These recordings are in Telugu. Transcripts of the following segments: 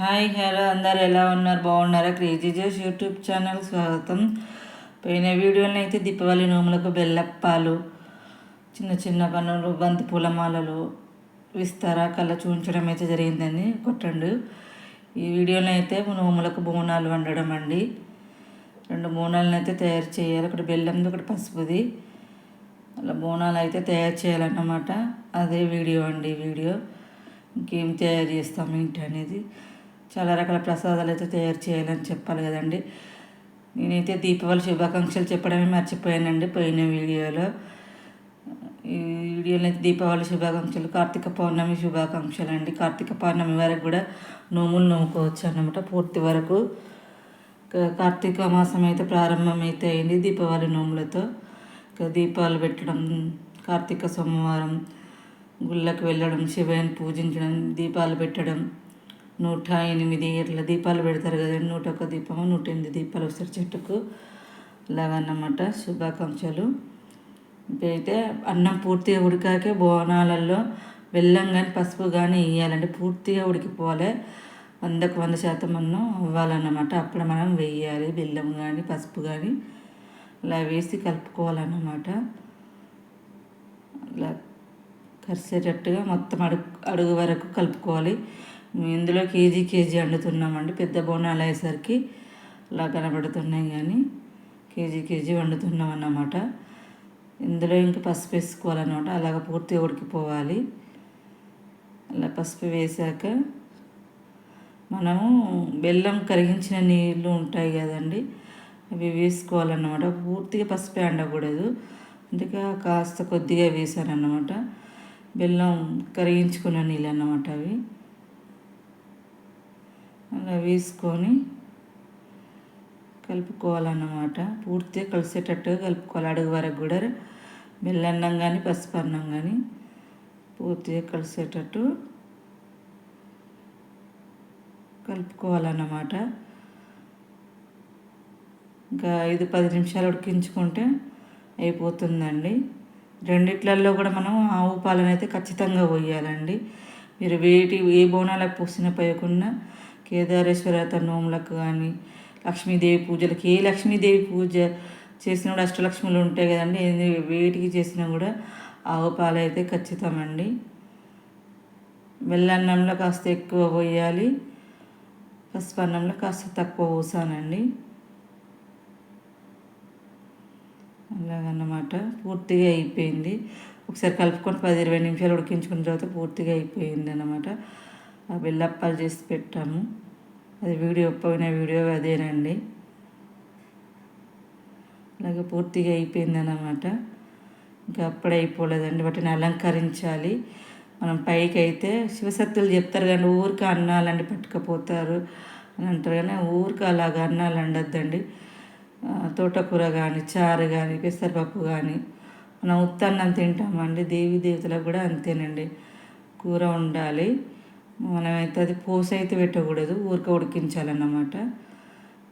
హాయ్ హలో అందరు ఎలా ఉన్నారు? బాగున్నారా? క్రేజీ జోస్ యూట్యూబ్ ఛానల్ స్వాగతం. పోయిన వీడియోలో అయితే దీపావళి నోములకు బెల్లప్పాలు చిన్న చిన్న పనులు బంతి పూలమాలలు విస్తారా కళ్ళ చూపించడం అయితే జరిగిందండి కొట్టండు. ఈ వీడియోలో అయితే నోములకు బోనాలు వండడం అండి. రెండు బోనాలను అయితే తయారు చేయాలి. ఒకటి బెల్లంది ఒకటి పసుపుది. అలా బోనాలు అయితే తయారు చేయాలన్నమాట. అదే వీడియో అండి వీడియో. ఇంకేం తయారు చేస్తాం ఏంటి అనేది. చాలా రకాల ప్రసాదాలు అయితే తయారు చేయాలని చెప్పాలి కదండి. నేనైతే దీపావళి శుభాకాంక్షలు చెప్పడమే మర్చిపోయానండి పోయిన వీడియోలో. ఈ వీడియోలో అయితే దీపావళి శుభాకాంక్షలు కార్తీక పౌర్ణమి శుభాకాంక్షలు అండి కార్తీక పౌర్ణమి వరకు కూడా నోములు నోముకోవచ్చు అన్నమాట పూర్తి వరకు. కార్తీక మాసం అయితే ప్రారంభం అయితే అయింది దీపావళి నోములతో. ఇంకా దీపాలు పెట్టడం కార్తీక సోమవారం గుళ్ళకి వెళ్ళడం శివయ్యని పూజించడం దీపాలు పెట్టడం నూట ఎనిమిది ఇట్లా దీపాలు పెడతారు కదండి నూట ఒక్క దీపము నూట ఎనిమిది దీపాలు వస్తారు చెట్టుకు. అలాగన్నమాట శుభాకాంక్షలు. అయితే అన్నం పూర్తిగా ఉడికాకే బోనాలలో బెల్లం కానీ పసుపు కానీ వేయాలంటే పూర్తిగా ఉడికిపోవాలి. వందకు వంద శాతం అన్నం అవ్వాలన్నమాట అప్పుడు మనం వేయాలి బెల్లం కానీ పసుపు కానీ అలా వేసి కలుపుకోవాలన్నమాట. అలా కరిసేటట్టుగా మొత్తం అడుగు అడుగు వరకు కలుపుకోవాలి. ఇందులో కేజీ కేజీ వండుతున్నామండి. పెద్ద బోనాలు అయ్యేసరికి అలా కనబడుతున్నాయి కానీ కేజీ కేజీ వండుతున్నాం అన్నమాట. ఇందులో ఇంకా పసుపు వేసుకోవాలన్నమాట. అలాగ పూర్తిగా ఉడికిపోవాలి. అలా పసుపు వేసాక మనము బెల్లం కరిగించిన నీళ్ళు ఉంటాయి కదండి అవి వేసుకోవాలన్నమాట. పూర్తిగా పసుపే అండకూడదు. అందుకే కాస్త కొద్దిగా వేసాను అన్నమాట బెల్లం కరిగించుకున్న నీళ్ళు అన్నమాట అవి. అలా వేసుకొని కలుపుకోవాలన్నమాట. పూర్తిగా కలిసేటట్టుగా కలుపుకోవాలి. అడుగు వరకు కూడా బెల్లన్నం కానీ పసుపు అన్నం కానీ పూర్తిగా కలిసేటట్టు కలుపుకోవాలన్నమాట. ఇంకా ఐదు పది నిమిషాలు ఉడికించుకుంటే అయిపోతుందండి. రెండిట్లల్లో కూడా మనం ఆవు పాలనైతే ఖచ్చితంగా పోయాలండి. మీరు వేటి ఏ బోనాలకు పోసిన పోయకుండా కేదారేశ్వర నోములకు కానీ లక్ష్మీదేవి పూజలకి ఏ లక్ష్మీదేవి పూజ చేసినా కూడా అష్టలక్ష్ములు ఉంటాయి కదండి ఏది వేటికి చేసినా కూడా ఆవు పాలు అయితే ఖచ్చితమండి. వెల్లన్నంలో కాస్త ఎక్కువ పోయాలి పసుపు అన్నంలో కాస్త తక్కువ పోసానండి. అలాగన్నమాట పూర్తిగా అయిపోయింది. ఒకసారి కలుపుకొని పది ఇరవై నిమిషాలు ఉడికించుకున్న తర్వాత పూర్తిగా అయిపోయింది అన్నమాట బెల్లప్పాలు చేసి పెట్టాము. అది వీడియో పోయిన వీడియో అదేనండి. అలాగే పూర్తిగా అయిపోయింది అన్నమాట. ఇంకా అప్పుడే అయిపోలేదండి. వాటిని అలంకరించాలి. మనం పైకి అయితే శివశక్తులు చెప్తారు కానీ ఊరికి అన్నాలండి పట్టుకపోతారు అని అంటారు కానీ ఊరికి అలాగ అన్నాలు అండద్దండి. తోటకూర కానీ చారు కానీ పెసరపప్పు కానీ మనం ఉత్తన్నం తింటామండి. దేవి దేవతలకు కూడా అంతేనండి. కూర ఉండాలి మనమైతే అది పోసి అయితే పెట్టకూడదు ఊరిక ఉడికించాలన్నమాట.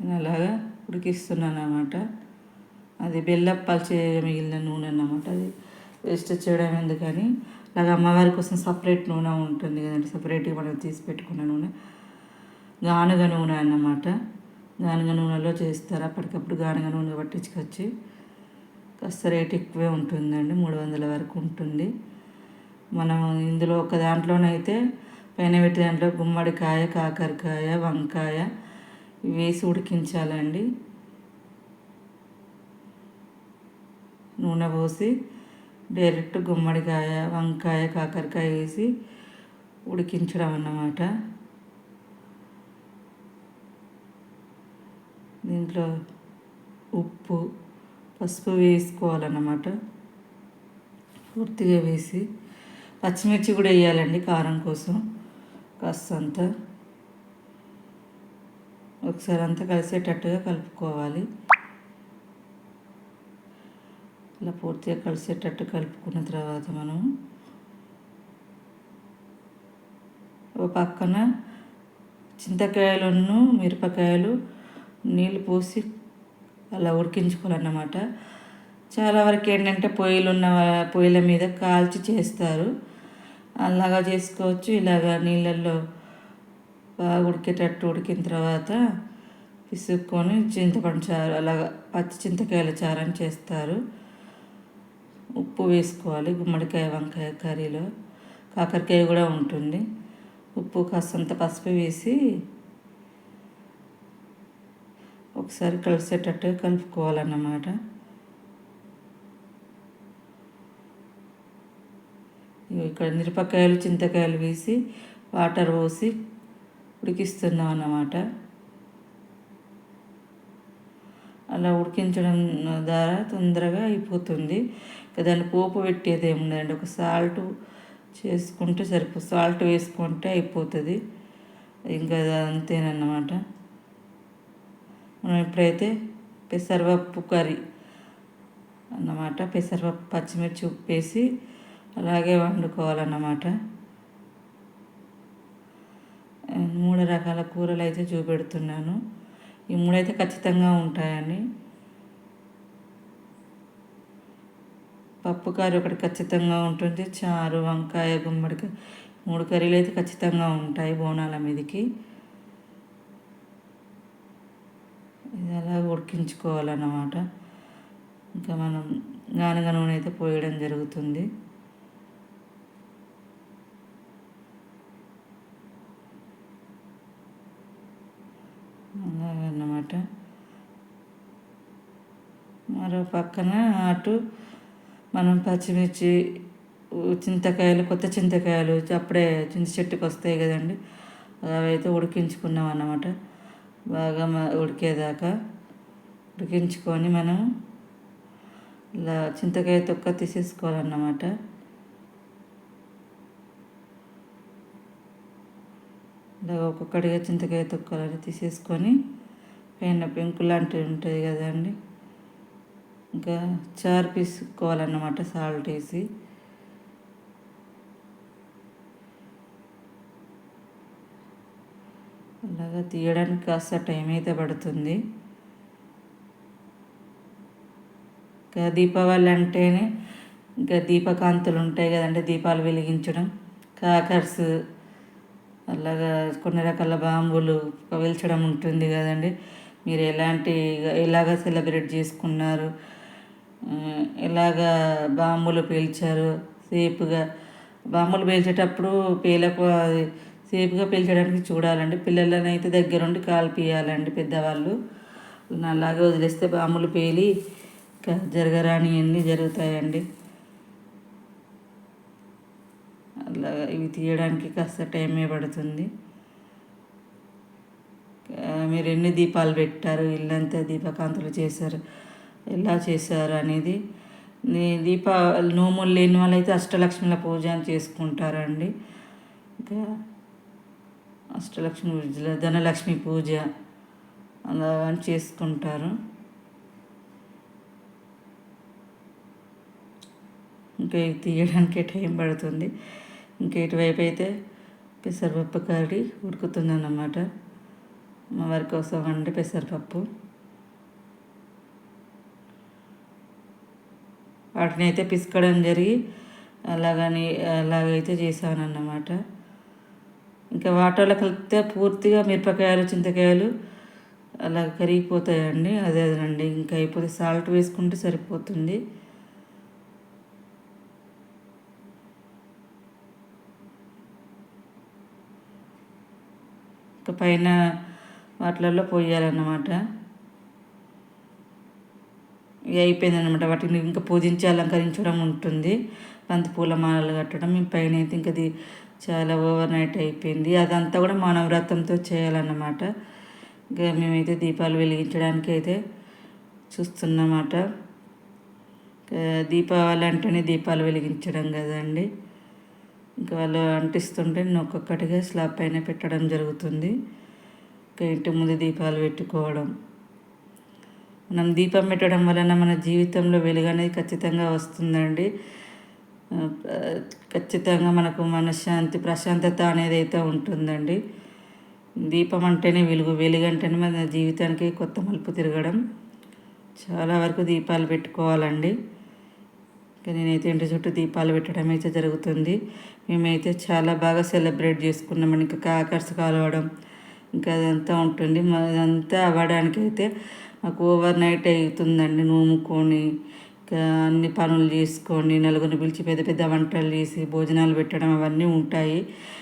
నేను అలాగా ఉడికిస్తున్నాను అన్నమాట అది బెల్లం చే మిగిలిన నూనె అన్నమాట అది. వేస్ట్ చేయడం ఎందుకని? అలాగే అమ్మవారి కోసం సపరేట్ నూనె ఉంటుంది కదండి సపరేట్గా మనం తీసి పెట్టుకున్న నూనె. గానుగ నూనె అన్నమాట. గానుగ నూనెలో చేస్తారు. అప్పటికప్పుడు గానుగ నూనె పట్టించుకొచ్చి కాస్త రేట్ ఎక్కువే ఉంటుందండి మూడు వందల వరకు ఉంటుంది. మనం ఇందులో ఒక దాంట్లోనైతే పైన పెట్టి దాంట్లో గుమ్మడికాయ కాకరకాయ వంకాయ వేసి ఉడికించాలండి. నూనె పోసి డైరెక్ట్ గుమ్మడికాయ వంకాయ కాకరకాయ వేసి ఉడికించడం అన్నమాట. దీంట్లో ఉప్పు పసుపు వేసుకోవాలన్నమాట. పూర్తిగా వేసి పచ్చిమిర్చి కూడా వేయాలండి కారం కోసం. కాస్తంత ఒకసారి అంతా కలిసేటట్టుగా కలుపుకోవాలి. ఇలా పూర్తిగా కలిసేటట్టు కలుపుకున్న తర్వాత మనం ఒక పక్కన చింతకాయలను మిరపకాయలు నీళ్ళు పోసి అలా ఉడికించుకోవాలన్నమాట. చాలా వరకు ఏంటంటే పొయ్యిలు ఉన్న పొయ్యిల మీద కాల్చి చేస్తారు. అలాగా చేసుకోవచ్చు. ఇలాగా నీళ్ళల్లో బాగా ఉడికేటట్టు ఉడికిన తర్వాత పిసుక్కొని చింతపండు చారు అలాగా పచ్చి చింతకాయల చారని చేస్తారు. ఉప్పు వేసుకోవాలి. గుమ్మడికాయ వంకాయ కర్రీలో కాకరకాయ కూడా ఉంటుంది. ఉప్పు కాస్తంత పసుపు వేసి ఒకసారి కలిసేటట్టు కలుపుకోవాలన్నమాట. ఇక్కడ మిరపకాయలు చింతకాయలు వేసి వాటర్ పోసి ఉడికిస్తున్నాం అన్నమాట. అలా ఉడికించడం ద్వారా తొందరగా అయిపోతుంది. దాన్ని పోపు పెట్టేది ఏముందండి ఒక సాల్ట్ చేసుకుంటే సరిపో సాల్ట్ వేసుకుంటే అయిపోతుంది. ఇంకా అంతేనన్నమాట. మనం ఇప్పుడైతే పెసరపప్పు కర్రీ అన్నమాట పెసరపప్పు పచ్చిమిర్చి ఉప్పేసి అలాగే వండుకోవాలన్నమాట. మూడు రకాల కూరలు అయితే చూపెడుతున్నాను. ఈ మూడైతే ఖచ్చితంగా ఉంటాయండి. పప్పు కర్రీ ఒకటి ఖచ్చితంగా ఉంటుంది. చారు వంకాయ గుమ్మడికాయ మూడు కర్రీలు అయితే ఖచ్చితంగా ఉంటాయి బోనాల మీదకి. ఇది అలా ఉడికించుకోవాలన్నమాట. ఇంకా మనం గానుగ నూనె అయితే పోయడం జరుగుతుంది. అలాగన్నమాట మరో పక్కన అటు మనం పచ్చిమిర్చి చింతకాయలు కొత్త చింతకాయలు అప్పుడే చింత చెట్టుకు వస్తాయి కదండి. అవి అయితే ఉడికించుకున్నాం అన్నమాట. బాగా ఉడికేదాకా ఉడికించుకొని మనం ఇలా చింతకాయ తొక్క తీసేసుకోవాలన్నమాట. ఇలా ఒక్కొక్కటిగా చింతకాయ తొక్కలని తీసేసుకొని పైన పెంకు లాంటివి ఉంటుంది కదండి. ఇంకా చారు పీసుకోవాలన్నమాట సాల్ట్ వేసి. అలాగా తీయడానికి కాస్త టైం అయితే పడుతుంది. ఇంకా దీపావళి అంటేనే ఇంకా దీపకాంతులు ఉంటాయి కదండి దీపాలు వెలిగించడం. కాకర్స్ అలాగా కొన్ని రకాల బాంబులు పగిల్చడం ఉంటుంది కదండి. మీరు ఎలాంటి ఎలాగ సెలబ్రేట్ చేసుకున్నారు? ఎలాగా బాంబులు పేల్చారు? సేఫ్గా బాంబులు పేల్చేటప్పుడు పేలకు సేఫ్గా పేల్చడానికి చూడాలండి. పిల్లలని అయితే దగ్గరుండి కాల్పియాలండి పెద్దవాళ్ళు. అలాగే వదిలేస్తే బాంబులు పేలి జరగరాని అన్నీ జరుగుతాయండి. అలా ఇవి తీయడానికి కాస్త టైమే పడుతుంది. మీరు ఎన్ని దీపాలు పెట్టారు ఇల్లంతా దీపకాంతులు చేశారు ఎలా చేశారు అనేది. దీప నోములు లేని వాళ్ళైతే అష్టలక్ష్మిల పూజ అని చేసుకుంటారండి. ఇంకా అష్టలక్ష్మి పూజ ధనలక్ష్మి పూజ అలా చేసుకుంటారు. ఇంకా తీయడానికే టైం పడుతుంది. ఇంకా ఇటువైపు అయితే పెసరపప్పు కర్రీ ఉడుకుతుందన్నమాట. మా వారి కోసం వండి పెసరపప్పు వాటిని అయితే పిసకడం జరిగి అలాగని అలాగైతే చేశానన్నమాట. ఇంకా వాటర్లో కలిపితే పూర్తిగా మిరపకాయలు చింతకాయలు అలా కరిగిపోతాయండి. అదే అదేనండి. ఇంకా అయిపోతే సాల్ట్ వేసుకుంటే సరిపోతుంది. ఇంకా పైన వాటిలలో పోయాలన్నమాట. ఇక అయిపోయిందనమాట వాటిని ఇంకా పూజించి అలంకరించడం ఉంటుంది. బంతి పూల మాలలు కట్టడం పైన అయితే ఇంకా అది చాలా ఓవర్ నైట్ అయిపోయింది. అదంతా కూడా మానవవ్రతంతో చేయాలన్నమాట. ఇంకా మేమైతే దీపాలు వెలిగించడానికి అయితే చూస్తున్నమాట దీపావళి అంటేనే దీపాలు వెలిగించడం కదండి. ఇంకా వాళ్ళు అంటిస్తుంటే నేను ఒక్కొక్కటిగా స్లాబ్ పైన పెట్టడం జరుగుతుంది. ఇంటి ముందు దీపాలు పెట్టుకోవడం. మనం దీపం పెట్టడం వలన మన జీవితంలో వెలుగు అనేది ఖచ్చితంగా వస్తుందండి. ఖచ్చితంగా మనకు మనశ్శాంతి ప్రశాంతత అనేది అయితే ఉంటుందండి. దీపం అంటేనే వెలుగు వెలుగు అంటేనే మన జీవితానికి కొత్త మలుపు తిరగడం. చాలా వరకు దీపాలు పెట్టుకోవాలండి. నేనైతే ఇంటి చుట్టూ దీపాలు పెట్టడం అయితే జరుగుతుంది. మేమైతే చాలా బాగా సెలబ్రేట్ చేసుకున్నాం ఇంకా కాకర్స్ కాలవడం ఇంకా అదంతా ఉంటుంది. అదంతా అవ్వడానికి అయితే మాకు ఓవర్ నైట్ అవుతుందండి నూముకొని ఇంకా అన్ని పనులు చేసుకొని నలుగురిని పిలిచి పెద్ద పెద్ద వంటలు చేసి భోజనాలు పెట్టడం అవన్నీ ఉంటాయి.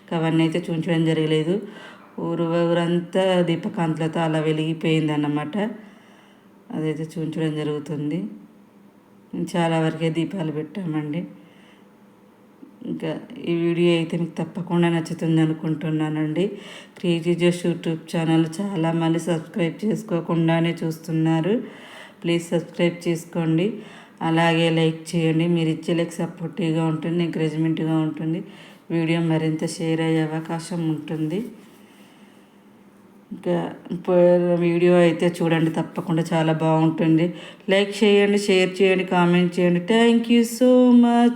ఇంకా అవన్నీ అయితే చూపించడం జరగలేదు. ఊరు ఊరంతా దీపకాంతులతో అలా వెలిగిపోయింది అన్నమాట అదైతే చూపించడం జరుగుతుంది. చాలా వరకే దీపాలు పెట్టామండి. ఇంకా ఈ వీడియో అయితే మీకు తప్పకుండా నచ్చుతుంది అనుకుంటున్నానండి. క్రియేటివ్ జోష్ యూట్యూబ్ ఛానల్ చాలామంది సబ్స్క్రైబ్ చేసుకోకుండానే చూస్తున్నారు. ప్లీజ్ సబ్స్క్రైబ్ చేసుకోండి. అలాగే లైక్ చేయండి. మీరు ఇచ్చే లైక్ సపోర్టివ్గా ఉంటుంది ఎంకరేజ్మెంట్గా ఉంటుంది. వీడియో మరింత షేర్ అయ్యే అవకాశం ఉంటుంది. ఇంకా వీడియో అయితే చూడండి. తప్పకుండా చాలా బాగుంటుంది. లైక్ చేయండి షేర్ చేయండి కామెంట్ చేయండి. Thank you so much.